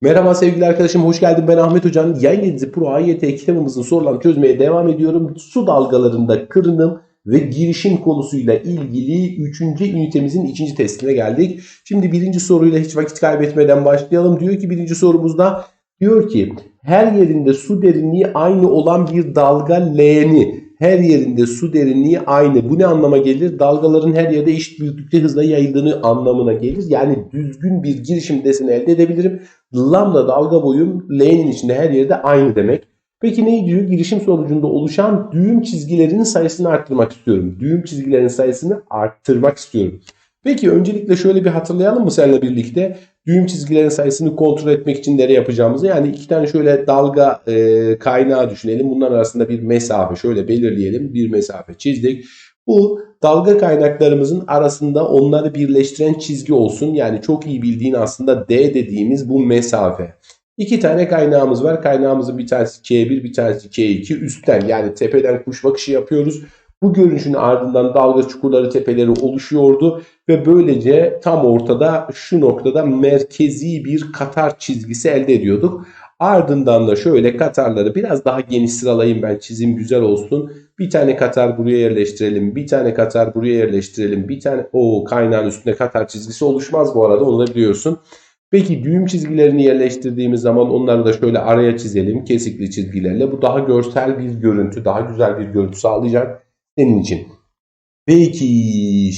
Merhaba sevgili arkadaşım, hoş geldin. Ben Ahmet Hocam. Yayın Yedizi Pro AYT kitabımızın sorularını çözmeye devam ediyorum. Su dalgalarında kırınım ve girişim konusuyla ilgili 3. ünitemizin ikinci testine geldik. Şimdi birinci soruyla hiç vakit kaybetmeden başlayalım. Diyor ki birinci sorumuzda diyor ki her yerinde su derinliği aynı olan bir dalga L'ni her yerinde su derinliği aynı. Bu ne anlama gelir? Dalgaların her yerde eşit büyüklükte hızla yayıldığını anlamına gelir. Yani düzgün bir girişim deseni elde edebilirim. Lambda dalga boyum L'nin içinde her yerde aynı demek. Peki ne diyor? Girişim sonucunda oluşan düğüm çizgilerinin sayısını arttırmak istiyorum. Düğüm çizgilerinin sayısını arttırmak istiyorum. Peki öncelikle şöyle bir hatırlayalım mı seninle birlikte? Düğüm çizgilerin sayısını kontrol etmek için nereye yapacağımızı. Yani iki tane şöyle dalga e, kaynağı düşünelim. Bunların arasında bir mesafe şöyle belirleyelim. Bir mesafe çizdik. Bu dalga kaynaklarımızın arasında onları birleştiren çizgi olsun. Yani çok iyi bildiğin aslında D dediğimiz bu mesafe. İki tane kaynağımız var. Kaynağımızın bir tanesi K1 bir tanesi K2 üstten yani tepeden kuş bakışı yapıyoruz. Bu görünüşün ardından dalga çukurları tepeleri oluşuyordu ve böylece tam ortada şu noktada merkezi bir katar çizgisi elde ediyorduk. Ardından da şöyle katarları biraz daha geniş sıralayayım ben çizim güzel olsun. Bir tane katar buraya yerleştirelim. Bir tane katar buraya yerleştirelim. Bir tane o kaynağın üstünde katar çizgisi oluşmaz bu arada onu da biliyorsun. Peki düğüm çizgilerini yerleştirdiğimiz zaman onları da şöyle araya çizelim kesikli çizgilerle. Bu daha görsel bir görüntü, daha güzel bir görüntü sağlayacak senin için. Peki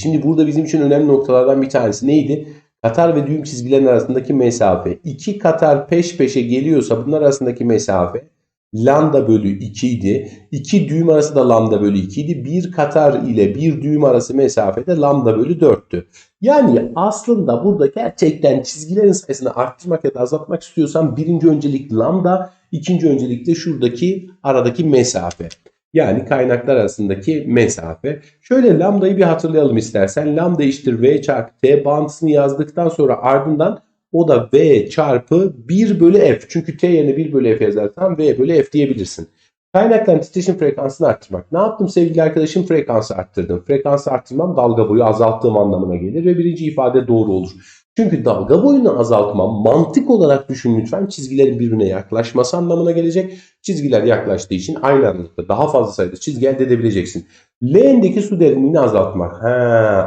şimdi burada bizim için önemli noktalardan bir tanesi neydi? Katar ve düğüm çizgilerin arasındaki mesafe. İki katar peş peşe geliyorsa bunlar arasındaki mesafe lambda bölü 2 idi. İki düğüm arası da lambda bölü 2 idi. Bir katar ile bir düğüm arası mesafede lambda bölü 4'tü. Yani aslında burada gerçekten çizgilerin sayısını arttırmak ya da azaltmak istiyorsan birinci öncelik lambda, ikinci öncelik de şuradaki aradaki mesafe. Yani kaynaklar arasındaki mesafe. Şöyle lambdayı bir hatırlayalım istersen. Lambda eşittir v çarpı t bağıntısını yazdıktan sonra ardından o da v çarpı 1 bölü f. Çünkü t yerine 1 bölü f yazarsan v bölü f diyebilirsin. Kaynakların titreşim frekansını arttırmak. Ne yaptım sevgili arkadaşım? Frekansı arttırdım. Frekansı arttırmam dalga boyu azalttığım anlamına gelir ve birinci ifade doğru olur. Çünkü dalga boyunu azaltmam mantık olarak düşün lütfen çizgilerin birbirine yaklaşması anlamına gelecek. Çizgiler yaklaştığı için aynı aralıkta daha fazla sayıda çizgi elde edebileceksin. L'ndeki su derinliğini azaltmak. He,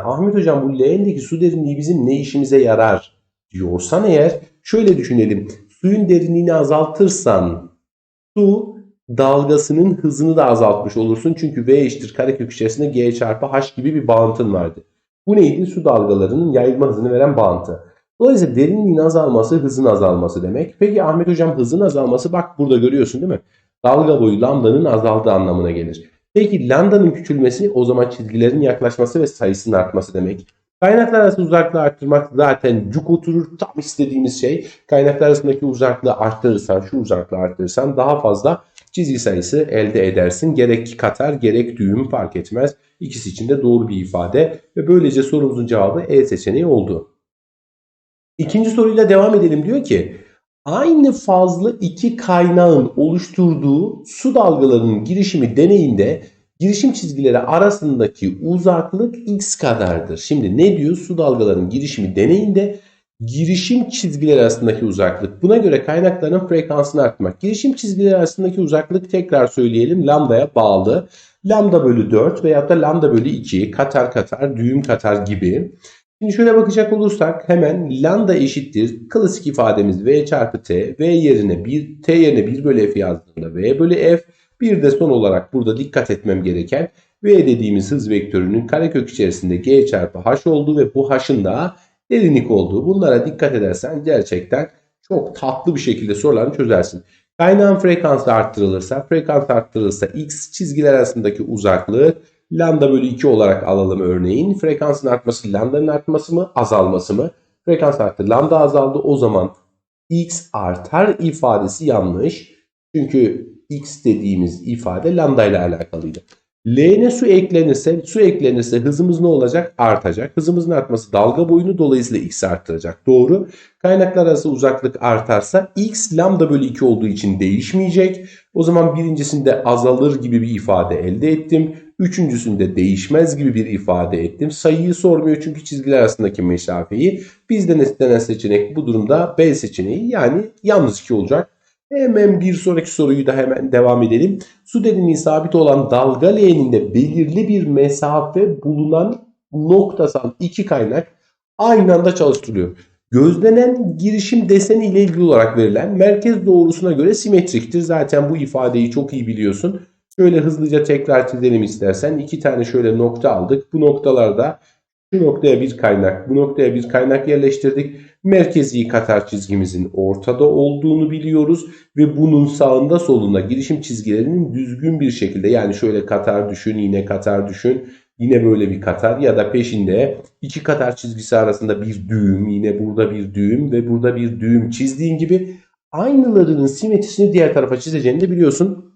Ahmet hocam bu L'ndeki su derinliği bizim ne işimize yarar diyorsan eğer şöyle düşünelim. Suyun derinliğini azaltırsan su dalgasının hızını da azaltmış olursun. Çünkü V eşittir karekök içerisinde G çarpı H gibi bir bağıntın vardı. Bu neydi? Su dalgalarının yayılma hızını veren bağıntı. Dolayısıyla derinliğin azalması hızın azalması demek. Peki Ahmet Hocam hızın azalması bak burada görüyorsun değil mi? Dalga boyu lambdanın azaldığı anlamına gelir. Peki lambdanın küçülmesi o zaman çizgilerin yaklaşması ve sayısının artması demek. Kaynaklar arası uzaklığı arttırmak zaten cuk oturur tam istediğimiz şey. Kaynaklar arasındaki uzaklığı arttırırsan, şu uzaklığı arttırırsan daha fazla çizgi sayısı elde edersin. Gerek katar gerek düğüm fark etmez. İkisi için de doğru bir ifade ve böylece sorumuzun cevabı E seçeneği oldu. İkinci soruyla devam edelim diyor ki aynı fazla iki kaynağın oluşturduğu su dalgalarının girişimi deneyinde girişim çizgileri arasındaki uzaklık x kadardır. Şimdi ne diyor? Su dalgalarının girişimi deneyinde girişim çizgileri arasındaki uzaklık. Buna göre kaynakların frekansını arttırmak. Girişim çizgileri arasındaki uzaklık tekrar söyleyelim lambdaya bağlı. Lambda bölü 4 veyahut da lambda bölü 2 katar katar düğüm katar gibi. Şimdi şöyle bakacak olursak hemen lambda eşittir. Klasik ifademiz v çarpı t. v yerine 1, t yerine 1 bölü f yazdığımda v bölü f. Bir de son olarak burada dikkat etmem gereken v dediğimiz hız vektörünün karekök içerisinde g çarpı h olduğu ve bu h'ın da derinlik olduğu. Bunlara dikkat edersen gerçekten çok tatlı bir şekilde sorularını çözersin. Kaynağın frekansı arttırılırsa, frekans arttırılırsa x çizgiler arasındaki uzaklığı lambda bölü 2 olarak alalım örneğin. Frekansın artması lambdanın artması mı azalması mı? Frekans arttı lambda azaldı o zaman x artar ifadesi yanlış. Çünkü x dediğimiz ifade lambda ile alakalıydı. L'ne su eklenirse, su eklenirse hızımız ne olacak? Artacak. Hızımızın artması dalga boyunu dolayısıyla x arttıracak. Doğru. Kaynaklar arası uzaklık artarsa x lambda bölü 2 olduğu için değişmeyecek. O zaman birincisinde azalır gibi bir ifade elde ettim. Üçüncüsünde değişmez gibi bir ifade ettim. Sayıyı sormuyor çünkü çizgiler arasındaki mesafeyi. Bizden istenen seçenek bu durumda B seçeneği yani yalnız 2 olacak. Hemen bir sonraki soruyu da hemen devam edelim. Su derinliği sabit olan dalga leğeninde belirli bir mesafe bulunan noktasal iki kaynak aynı anda çalıştırılıyor. Gözlenen girişim deseni ile ilgili olarak verilen merkez doğrusuna göre simetriktir. Zaten bu ifadeyi çok iyi biliyorsun. Şöyle hızlıca tekrar çizelim istersen. İki tane şöyle nokta aldık. Bu noktalarda şu noktaya bir kaynak, bu noktaya bir kaynak yerleştirdik. Merkezi katar çizgimizin ortada olduğunu biliyoruz ve bunun sağında solunda girişim çizgilerinin düzgün bir şekilde yani şöyle katar düşün, yine katar düşün, yine böyle bir katar ya da peşinde iki katar çizgisi arasında bir düğüm, yine burada bir düğüm ve burada bir düğüm çizdiğin gibi aynılarının simetrisini diğer tarafa çizeceğini de biliyorsun.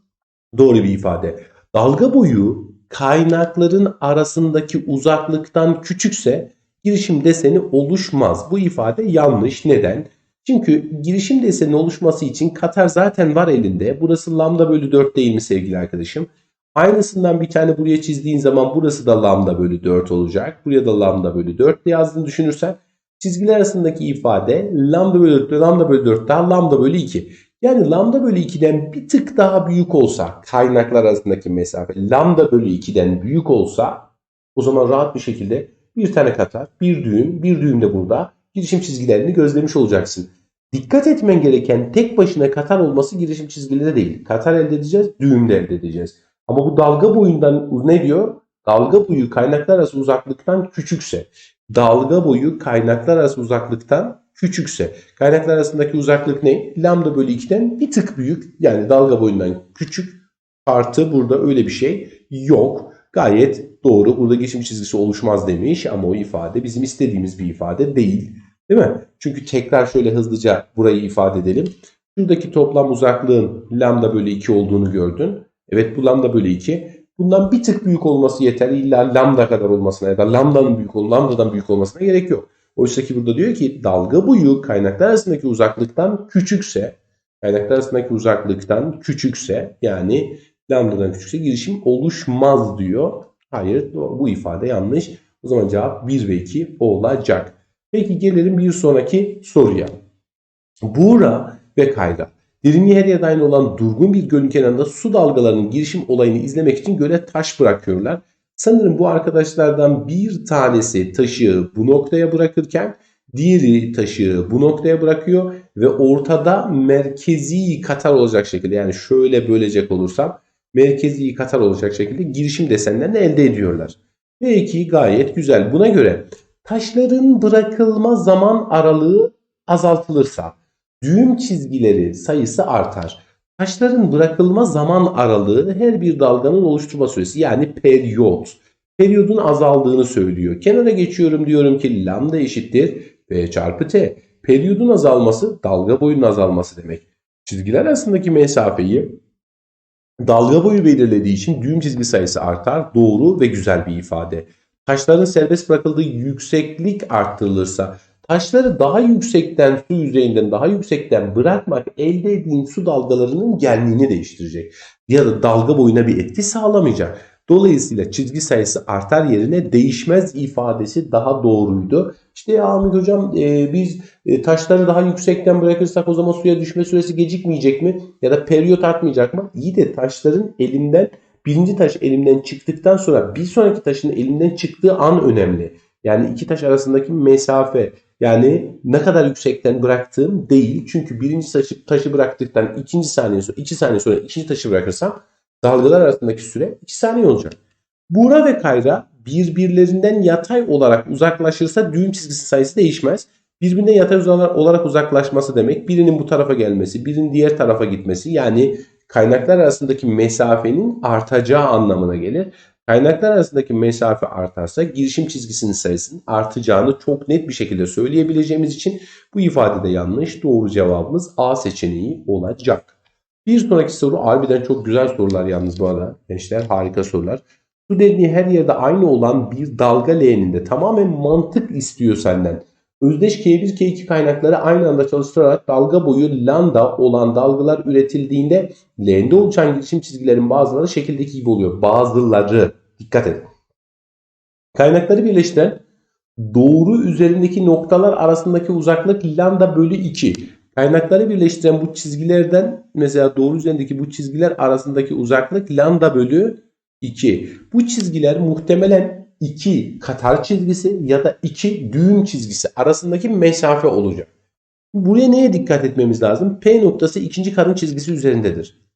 Doğru bir ifade. Dalga boyu kaynakların arasındaki uzaklıktan küçükse girişim deseni oluşmaz. Bu ifade yanlış. Neden? Çünkü girişim deseni oluşması için Katar zaten var elinde. Burası lambda bölü 4 değil mi sevgili arkadaşım? Aynısından bir tane buraya çizdiğin zaman burası da lambda bölü 4 olacak. Buraya da lambda bölü 4 diye yazdığını düşünürsen çizgiler arasındaki ifade lambda bölü 4, lambda bölü 4 daha lambda bölü 2. Yani lambda bölü 2'den bir tık daha büyük olsa kaynaklar arasındaki mesafe lambda bölü 2'den büyük olsa o zaman rahat bir şekilde bir tane katar, bir düğüm, bir düğüm de burada girişim çizgilerini gözlemiş olacaksın. Dikkat etmen gereken tek başına katar olması girişim çizgileri değil. Katar elde edeceğiz, düğüm de elde edeceğiz. Ama bu dalga boyundan ne diyor? Dalga boyu kaynaklar arası uzaklıktan küçükse. Dalga boyu kaynaklar arası uzaklıktan küçükse. Kaynaklar arasındaki uzaklık ne? Lambda bölü 2'den bir tık büyük. Yani dalga boyundan küçük. Artı burada öyle bir şey yok. Gayet doğru. Burada geçim çizgisi oluşmaz demiş ama o ifade bizim istediğimiz bir ifade değil. Değil mi? Çünkü tekrar şöyle hızlıca burayı ifade edelim. Şuradaki toplam uzaklığın lambda bölü 2 olduğunu gördün. Evet bu lambda bölü 2. Bundan bir tık büyük olması yeterli. İlla lambda kadar olmasına ya da lambdanın büyük ol, lambdadan büyük olmasına gerek yok. Oysa ki burada diyor ki dalga boyu kaynaklar arasındaki uzaklıktan küçükse, kaynaklar arasındaki uzaklıktan küçükse yani lambdadan küçükse girişim oluşmaz diyor. Hayır bu ifade yanlış. O zaman cevap 1 ve 2 olacak. Peki gelelim bir sonraki soruya. Buğra ve Kayra. Derinliği her yerde aynı olan durgun bir gölün kenarında su dalgalarının girişim olayını izlemek için göle taş bırakıyorlar. Sanırım bu arkadaşlardan bir tanesi taşı bu noktaya bırakırken diğeri taşı bu noktaya bırakıyor ve ortada merkezi katar olacak şekilde yani şöyle bölecek olursam merkezi katar olacak şekilde girişim desenlerini elde ediyorlar. Peki gayet güzel. Buna göre taşların bırakılma zaman aralığı azaltılırsa düğüm çizgileri sayısı artar. Taşların bırakılma zaman aralığı her bir dalganın oluşturma süresi yani periyot. Periyodun azaldığını söylüyor. Kenara geçiyorum diyorum ki lambda eşittir V çarpı T. Periyodun azalması dalga boyunun azalması demek. Çizgiler arasındaki mesafeyi dalga boyu belirlediği için düğüm çizgi sayısı artar. Doğru ve güzel bir ifade. Taşların serbest bırakıldığı yükseklik arttırılırsa taşları daha yüksekten su yüzeyinden daha yüksekten bırakmak elde ettiğin su dalgalarının genliğini değiştirecek. Ya da dalga boyuna bir etki sağlamayacak. Dolayısıyla çizgi sayısı artar yerine değişmez ifadesi daha doğruydu. İşte ya hocam e, biz e, taşları daha yüksekten bırakırsak o zaman suya düşme süresi gecikmeyecek mi? Ya da periyot artmayacak mı? İyi de taşların elinden birinci taş elimden çıktıktan sonra bir sonraki taşın elimden çıktığı an önemli. Yani iki taş arasındaki mesafe yani ne kadar yüksekten bıraktığım değil. Çünkü birinci taşı, taşı bıraktıktan ikinci saniye sonra, iki saniye sonra ikinci taşı bırakırsam dalgalar arasındaki süre iki saniye olacak. Buğra ve kayra birbirlerinden yatay olarak uzaklaşırsa düğüm çizgisi sayısı değişmez. Birbirinden yatay olarak uzaklaşması demek birinin bu tarafa gelmesi, birinin diğer tarafa gitmesi yani kaynaklar arasındaki mesafenin artacağı anlamına gelir. Kaynaklar arasındaki mesafe artarsa girişim çizgisinin sayısının artacağını çok net bir şekilde söyleyebileceğimiz için bu ifade de yanlış. Doğru cevabımız A seçeneği olacak. Bir sonraki soru harbiden çok güzel sorular yalnız bu arada. Gençler harika sorular. Su derinliği her yerde aynı olan bir dalga leğeninde tamamen mantık istiyor senden. Özdeş K1 K2 kaynakları aynı anda çalıştırarak dalga boyu lambda olan dalgalar üretildiğinde leğende oluşan girişim çizgilerin bazıları şekildeki gibi oluyor. Bazıları Dikkat edin. Kaynakları birleştiren doğru üzerindeki noktalar arasındaki uzaklık lambda bölü 2. Kaynakları birleştiren bu çizgilerden mesela doğru üzerindeki bu çizgiler arasındaki uzaklık lambda bölü 2. Bu çizgiler muhtemelen 2 katar çizgisi ya da 2 düğüm çizgisi arasındaki mesafe olacak. Buraya neye dikkat etmemiz lazım? P noktası ikinci karın çizgisi üzerindedir.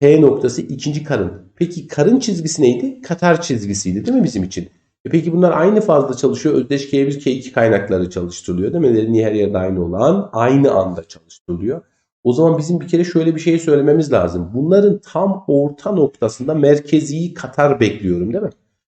P noktası ikinci karın. Peki karın çizgisi neydi? Katar çizgisiydi değil mi bizim için? E peki bunlar aynı fazla çalışıyor. Özdeş K1, K2 kaynakları çalıştırılıyor değil mi? Niye her yerde aynı olan aynı anda çalıştırılıyor. O zaman bizim bir kere şöyle bir şey söylememiz lazım. Bunların tam orta noktasında merkezi katar bekliyorum değil mi?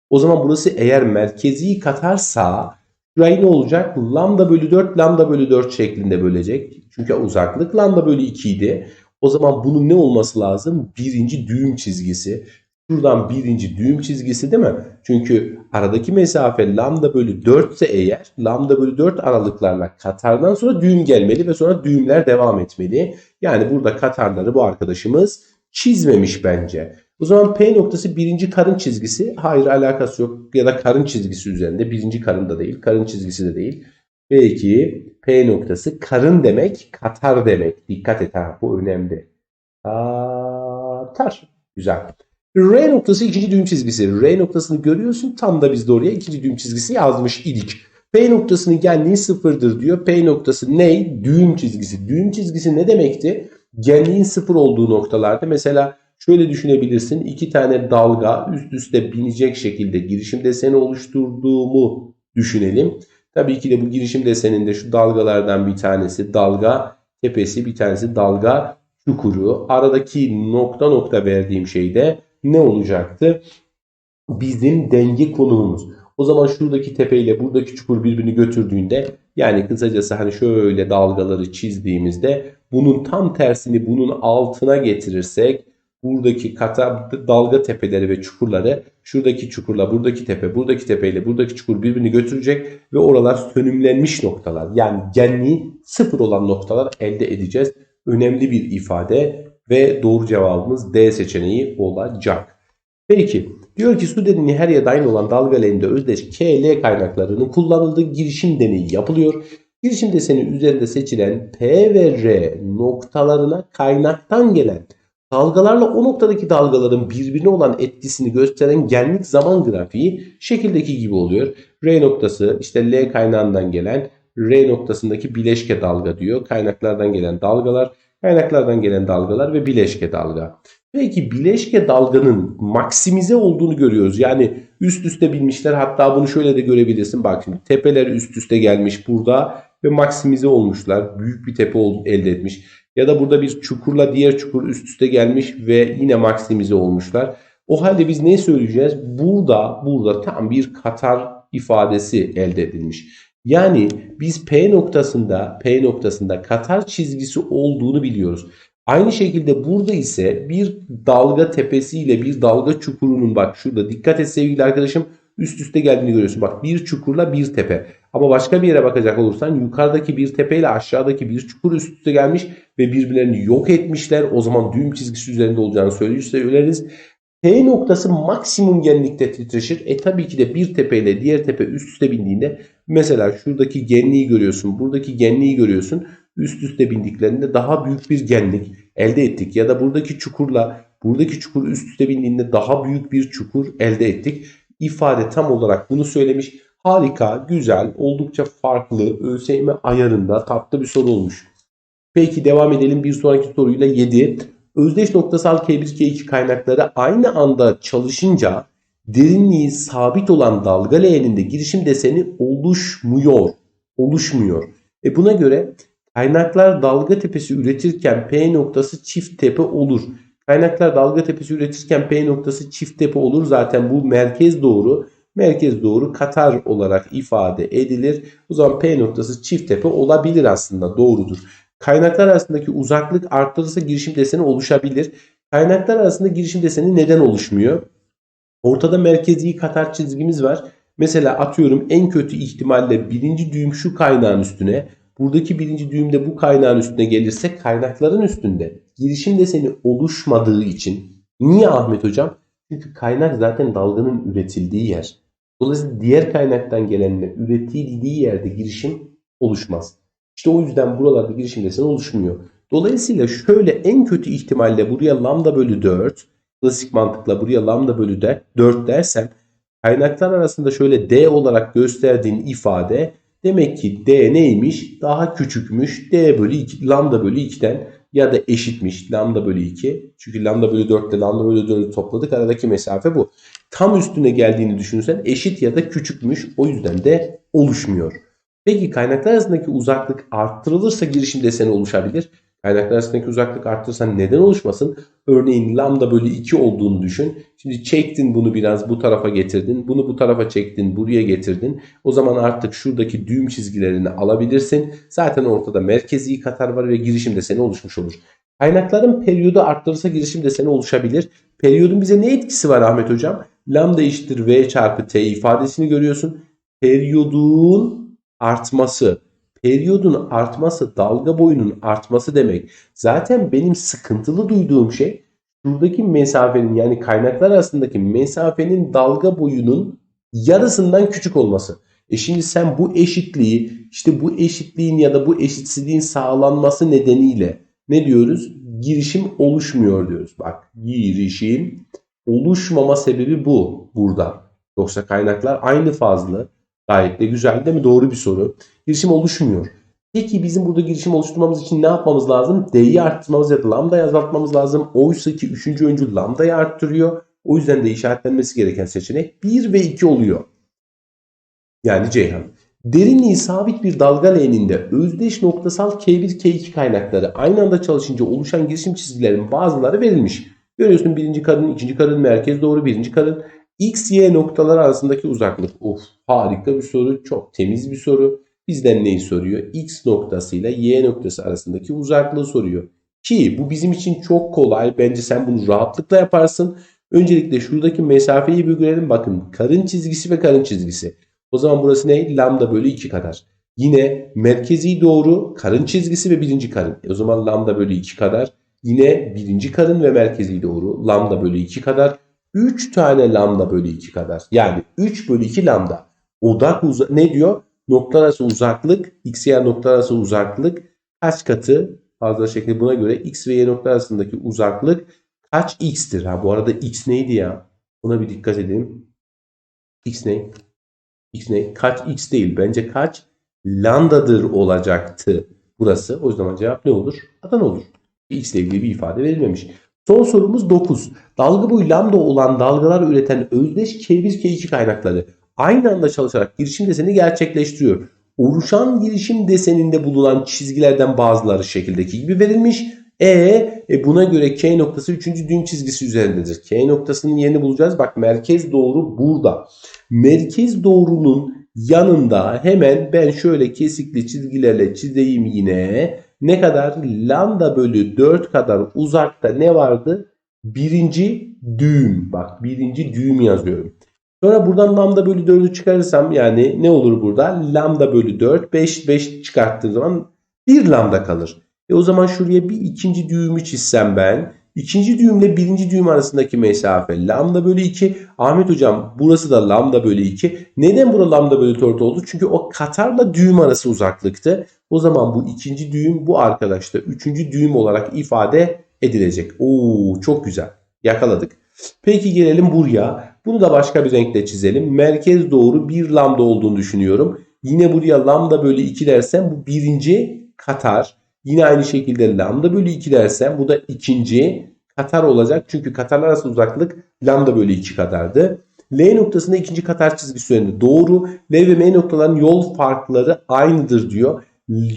O zaman burası eğer merkezi katarsa şurayı ne olacak? Lambda bölü 4 lambda bölü 4 şeklinde bölecek. Çünkü uzaklık lambda bölü 2 idi. O zaman bunun ne olması lazım? Birinci düğüm çizgisi. Şuradan birinci düğüm çizgisi değil mi? Çünkü aradaki mesafe lambda bölü 4 ise eğer lambda bölü 4 aralıklarla katardan sonra düğüm gelmeli ve sonra düğümler devam etmeli. Yani burada katarları bu arkadaşımız çizmemiş bence. O zaman P noktası birinci karın çizgisi. Hayır alakası yok. Ya da karın çizgisi üzerinde. Birinci karın da değil. Karın çizgisi de değil. Peki P noktası karın demek, katar demek. Dikkat et ha bu önemli. Katar. Güzel. R noktası ikinci düğüm çizgisi. R noktasını görüyorsun. Tam da biz de oraya ikinci düğüm çizgisi yazmış idik. P noktasının genliği sıfırdır diyor. P noktası ne? Düğüm çizgisi. Düğüm çizgisi ne demekti? Genliğin sıfır olduğu noktalarda mesela şöyle düşünebilirsin. iki tane dalga üst üste binecek şekilde girişim deseni oluşturduğumu düşünelim. Tabii ki de bu girişim deseninde şu dalgalardan bir tanesi dalga tepesi bir tanesi dalga çukuru. Aradaki nokta nokta verdiğim şey de ne olacaktı? Bizim denge konumumuz. O zaman şuradaki tepe ile buradaki çukur birbirini götürdüğünde yani kısacası hani şöyle dalgaları çizdiğimizde bunun tam tersini bunun altına getirirsek buradaki kata dalga tepeleri ve çukurları şuradaki çukurla buradaki tepe buradaki tepe ile buradaki çukur birbirini götürecek ve oralar sönümlenmiş noktalar yani genliği sıfır olan noktalar elde edeceğiz. Önemli bir ifade ve doğru cevabımız D seçeneği olacak. Peki diyor ki su derinliği her yerde aynı olan dalga leğeninde özdeş KL kaynaklarının kullanıldığı girişim deneyi yapılıyor. Girişim deseni üzerinde seçilen P ve R noktalarına kaynaktan gelen dalgalarla o noktadaki dalgaların birbirine olan etkisini gösteren genlik zaman grafiği şekildeki gibi oluyor. R noktası işte L kaynağından gelen R noktasındaki bileşke dalga diyor. Kaynaklardan gelen dalgalar, kaynaklardan gelen dalgalar ve bileşke dalga. Peki bileşke dalganın maksimize olduğunu görüyoruz. Yani üst üste binmişler. Hatta bunu şöyle de görebilirsin. Bak şimdi tepeler üst üste gelmiş burada ve maksimize olmuşlar. Büyük bir tepe elde etmiş. Ya da burada bir çukurla diğer çukur üst üste gelmiş ve yine maksimize olmuşlar. O halde biz ne söyleyeceğiz? Burada burada tam bir katar ifadesi elde edilmiş. Yani biz P noktasında P noktasında katar çizgisi olduğunu biliyoruz. Aynı şekilde burada ise bir dalga tepesiyle bir dalga çukurunun bak şurada dikkat et sevgili arkadaşım üst üste geldiğini görüyorsun. Bak bir çukurla bir tepe. Ama başka bir yere bakacak olursan yukarıdaki bir tepe ile aşağıdaki bir çukur üst üste gelmiş ve birbirlerini yok etmişler. O zaman düğüm çizgisi üzerinde olacağını söyleriz. P noktası maksimum genlikte titreşir. E tabii ki de bir tepe ile diğer tepe üst üste bindiğinde mesela şuradaki genliği görüyorsun, buradaki genliği görüyorsun. Üst üste bindiklerinde daha büyük bir genlik elde ettik. Ya da buradaki çukurla buradaki çukur üst üste bindiğinde daha büyük bir çukur elde ettik. İfade tam olarak bunu söylemiş. Harika, güzel, oldukça farklı, ÖSYM ayarında tatlı bir soru olmuş. Peki devam edelim bir sonraki soruyla 7. Özdeş noktasal K1, K2 kaynakları aynı anda çalışınca derinliği sabit olan dalga leğeninde girişim deseni oluşmuyor. Oluşmuyor. E buna göre kaynaklar dalga tepesi üretirken P noktası çift tepe olur. Kaynaklar dalga tepesi üretirken P noktası çift tepe olur. Zaten bu merkez doğru. Merkez doğru Katar olarak ifade edilir. O zaman P noktası çift tepe olabilir aslında doğrudur. Kaynaklar arasındaki uzaklık arttırırsa girişim deseni oluşabilir. Kaynaklar arasında girişim deseni neden oluşmuyor? Ortada merkezi Katar çizgimiz var. Mesela atıyorum en kötü ihtimalle birinci düğüm şu kaynağın üstüne. Buradaki birinci düğüm de bu kaynağın üstüne gelirse kaynakların üstünde girişim deseni oluşmadığı için niye Ahmet hocam? Çünkü kaynak zaten dalganın üretildiği yer. Dolayısıyla diğer kaynaktan gelenle üretildiği yerde girişim oluşmaz. İşte o yüzden buralarda girişim deseni oluşmuyor. Dolayısıyla şöyle en kötü ihtimalle buraya lambda bölü 4 klasik mantıkla buraya lambda bölü de 4 dersen kaynaklar arasında şöyle D olarak gösterdiğin ifade demek ki D neymiş? Daha küçükmüş. D bölü 2, lambda bölü 2'den ya da eşitmiş lambda bölü 2. Çünkü lambda bölü 4 ile lambda bölü 4'ü topladık. Aradaki mesafe bu. Tam üstüne geldiğini düşünürsen eşit ya da küçükmüş. O yüzden de oluşmuyor. Peki kaynaklar arasındaki uzaklık arttırılırsa girişim deseni oluşabilir. Kaynaklar arasındaki uzaklık arttırırsan neden oluşmasın? Örneğin lambda bölü 2 olduğunu düşün. Şimdi çektin bunu biraz bu tarafa getirdin. Bunu bu tarafa çektin buraya getirdin. O zaman artık şuradaki düğüm çizgilerini alabilirsin. Zaten ortada merkezi katar var ve girişim deseni oluşmuş olur. Kaynakların periyodu arttırırsa girişim deseni oluşabilir. Periyodun bize ne etkisi var Ahmet Hocam? Lambda eşittir V çarpı T ifadesini görüyorsun. Periyodun artması. Periyodun artması dalga boyunun artması demek. Zaten benim sıkıntılı duyduğum şey şuradaki mesafenin yani kaynaklar arasındaki mesafenin dalga boyunun yarısından küçük olması. E şimdi sen bu eşitliği işte bu eşitliğin ya da bu eşitsizliğin sağlanması nedeniyle ne diyoruz? Girişim oluşmuyor diyoruz. Bak girişim oluşmama sebebi bu burada. Yoksa kaynaklar aynı fazla. Gayet de güzel değil mi? Doğru bir soru. Girişim oluşmuyor. Peki bizim burada girişim oluşturmamız için ne yapmamız lazım? D'yi arttırmamız ya da lambdayı azaltmamız lazım. Oysa ki 3. öncül lambdayı arttırıyor. O yüzden de işaretlenmesi gereken seçenek 1 ve 2 oluyor. Yani Ceyhan. Derinliği sabit bir dalga leğeninde özdeş noktasal K1, K2 kaynakları aynı anda çalışınca oluşan girişim çizgilerin bazıları verilmiş. Görüyorsun birinci karın, ikinci karın, merkez doğru birinci karın. X, Y noktalar arasındaki uzaklık. Of harika bir soru. Çok temiz bir soru. Bizden neyi soruyor? X noktasıyla Y noktası arasındaki uzaklığı soruyor. Ki bu bizim için çok kolay. Bence sen bunu rahatlıkla yaparsın. Öncelikle şuradaki mesafeyi bir görelim. Bakın karın çizgisi ve karın çizgisi. O zaman burası ne? Lambda bölü 2 kadar. Yine merkezi doğru karın çizgisi ve birinci karın. E o zaman lambda bölü 2 kadar. Yine birinci karın ve merkezi doğru lambda bölü 2 kadar. 3 tane lambda bölü 2 kadar. Yani 3 bölü 2 lambda. Odak ne diyor? Noktalar arası uzaklık, x y noktalar arası uzaklık kaç katı? Fazla şekilde buna göre x ve y noktalar arasındaki uzaklık kaç x'tir? Ha bu arada x neydi ya? Buna bir dikkat edin. x ne? x ne? Kaç x değil. Bence kaç lambdadır olacaktı burası. O zaman cevap ne olur? Adana olur. X ile ilgili bir ifade verilmemiş. Son sorumuz 9. Dalga boyu lambda olan dalgalar üreten özdeş K1 K2 kaynakları aynı anda çalışarak girişim deseni gerçekleştiriyor. Oluşan girişim deseninde bulunan çizgilerden bazıları şekildeki gibi verilmiş. E, e buna göre K noktası 3. düğüm çizgisi üzerindedir. K noktasının yerini bulacağız. Bak merkez doğru burada. Merkez doğrunun yanında hemen ben şöyle kesikli çizgilerle çizeyim yine. Ne kadar? Lambda bölü 4 kadar uzakta ne vardı? Birinci düğüm. Bak birinci düğüm yazıyorum. Sonra buradan lambda bölü 4'ü çıkarırsam yani ne olur burada? Lambda bölü 4. 5, 5 çıkarttığım zaman 1 lambda kalır. E o zaman şuraya bir ikinci düğümü çizsem ben. İkinci düğümle birinci düğüm arasındaki mesafe lambda bölü 2. Ahmet hocam burası da lambda bölü 2. Neden bura lambda bölü 4 oldu? Çünkü o katarla düğüm arası uzaklıktı. O zaman bu ikinci düğüm bu arkadaşta üçüncü düğüm olarak ifade edilecek. Oo çok güzel. Yakaladık. Peki gelelim buraya. Bunu da başka bir renkle çizelim. Merkez doğru bir lambda olduğunu düşünüyorum. Yine buraya lambda bölü 2 dersem bu birinci katar. Yine aynı şekilde lambda bölü 2 dersem bu da ikinci katar olacak. Çünkü katarlar arası uzaklık lambda bölü 2 kadardı. L noktasında ikinci katar çizgisi üzerinde doğru. L ve M noktaların yol farkları aynıdır diyor.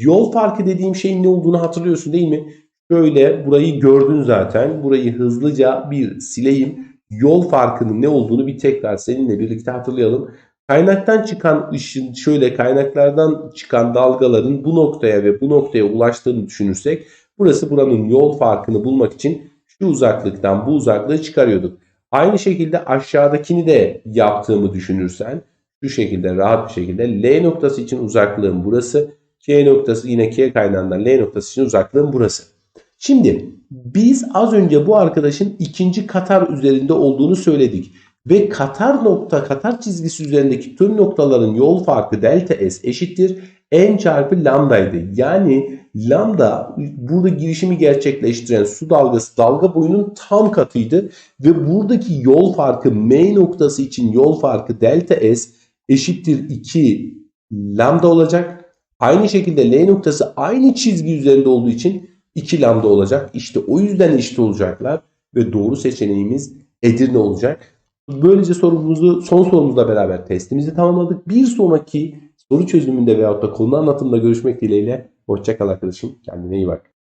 Yol farkı dediğim şeyin ne olduğunu hatırlıyorsun değil mi? Şöyle burayı gördün zaten. Burayı hızlıca bir sileyim. Yol farkının ne olduğunu bir tekrar seninle birlikte hatırlayalım. Kaynaktan çıkan ışın şöyle kaynaklardan çıkan dalgaların bu noktaya ve bu noktaya ulaştığını düşünürsek burası buranın yol farkını bulmak için şu uzaklıktan bu uzaklığı çıkarıyorduk. Aynı şekilde aşağıdakini de yaptığımı düşünürsen şu şekilde rahat bir şekilde L noktası için uzaklığım burası. K noktası yine K kaynağından L noktası için uzaklığım burası. Şimdi biz az önce bu arkadaşın ikinci Katar üzerinde olduğunu söyledik. Ve Katar nokta Katar çizgisi üzerindeki tüm noktaların yol farkı delta S eşittir n çarpı lambdaydı. Yani lambda burada girişimi gerçekleştiren su dalgası dalga boyunun tam katıydı. Ve buradaki yol farkı M noktası için yol farkı delta S eşittir 2 lambda olacak. Aynı şekilde L noktası aynı çizgi üzerinde olduğu için 2 lambda olacak. İşte o yüzden eşit olacaklar ve doğru seçeneğimiz Edirne olacak. Böylece sorumuzu son sorumuzla beraber testimizi tamamladık. Bir sonraki soru çözümünde veyahut da konu anlatımında görüşmek dileğiyle. Hoşçakal arkadaşım. Kendine iyi bak.